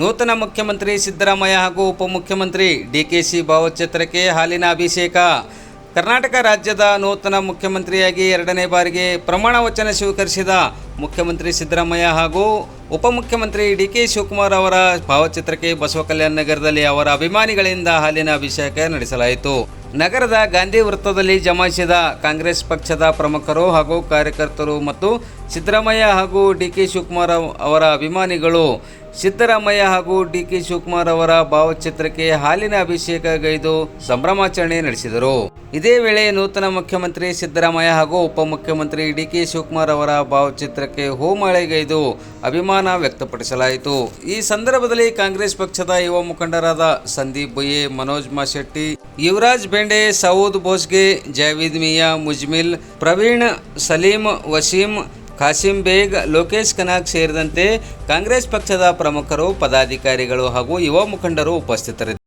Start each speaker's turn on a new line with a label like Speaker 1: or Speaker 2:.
Speaker 1: ನೂತನ ಮುಖ್ಯಮಂತ್ರಿ ಸಿದ್ದರಾಮಯ್ಯ ಹಾಗೂ ಉಪಮುಖ್ಯಮಂತ್ರಿ ಡಿ ಕೆ ಸಿ ಭಾವಚಿತ್ರಕ್ಕೆ ಹಾಲಿನ ಅಭಿಷೇಕ. ಕರ್ನಾಟಕ ರಾಜ್ಯದ ನೂತನ ಮುಖ್ಯಮಂತ್ರಿಯಾಗಿ ಎರಡನೇ ಬಾರಿಗೆ ಪ್ರಮಾಣ ವಚನ ಸ್ವೀಕರಿಸಿದ ಮುಖ್ಯಮಂತ್ರಿ ಸಿದ್ದರಾಮಯ್ಯ ಹಾಗೂ ಉಪಮುಖ್ಯಮಂತ್ರಿ ಡಿ ಕೆ ಶಿವಕುಮಾರ್ ಅವರ ಭಾವಚಿತ್ರಕ್ಕೆ ಬಸವ ಕಲ್ಯಾಣ ನಗರದಲ್ಲಿ ಅವರ ಅಭಿಮಾನಿಗಳಿಂದ ಹಾಲಿನ ಅಭಿಷೇಕ ನಡೆಸಲಾಯಿತು. ನಗರದ ಗಾಂಧಿ ವೃತ್ತದಲ್ಲಿ ಜಮಾಯಿಸಿದ ಕಾಂಗ್ರೆಸ್ ಪಕ್ಷದ ಪ್ರಮುಖರು ಹಾಗೂ ಕಾರ್ಯಕರ್ತರು ಮತ್ತು ಸಿದ್ದರಾಮಯ್ಯ ಹಾಗೂ ಡಿ ಕೆ ಶಿವಕುಮಾರ್ ಅವರ ಅಭಿಮಾನಿಗಳು ಸಿದ್ದರಾಮಯ್ಯ ಹಾಗೂ ಡಿ ಕೆ ಶಿವಕುಮಾರ್ ಅವರ ಭಾವಚಿತ್ರಕ್ಕೆ ಹಾಲಿನ ಅಭಿಷೇಕ ಗೈದು ಸಂಭ್ರಮಾಚರಣೆ ನಡೆಸಿದರು. ಇದೇ ವೇಳೆ ನೂತನ ಮುಖ್ಯಮಂತ್ರಿ ಸಿದ್ದರಾಮಯ್ಯ ಹಾಗೂ ಉಪಮುಖ್ಯಮಂತ್ರಿ ಡಿ ಕೆ ಶಿವಕುಮಾರ್ ಅವರ ಭಾವಚಿತ್ರಕ್ಕೆ ಹೂಮಳೆಗೈದು ಅಭಿಮಾನ ವ್ಯಕ್ತಪಡಿಸಲಾಯಿತು. ಈ ಸಂದರ್ಭದಲ್ಲಿ ಕಾಂಗ್ರೆಸ್ ಪಕ್ಷದ ಯುವ ಮುಖಂಡರಾದ ಸಂದೀಪ್ ಬೊಯ್ಯೆ, ಮನೋಜ್ ಮಾಶೆಟ್ಟಿ, ಯುವರಾಜ್ ಬೆಂಡೆ, ಸೌದ್ ಬೋಸ್ಗೆ ಜಾವೀದ್ ಮಿಯಾ, ಮುಜ್ಮಿಲ್, ಪ್ರವೀಣ್, ಸಲೀಂ, ವಸೀಂ ಖಾಸಿಂ ಬೇಗ್ ಲೋಕೇಶ್ ಕನಾಗ್ ಸೇರಿದಂತೆ ಕಾಂಗ್ರೆಸ್ ಪಕ್ಷದ ಪ್ರಮುಖರು ಪದಾಧಿಕಾರಿಗಳು ಹಾಗೂ ಯುವ ಮುಖಂಡರು ಉಪಸ್ಥಿತರಿದ್ದರು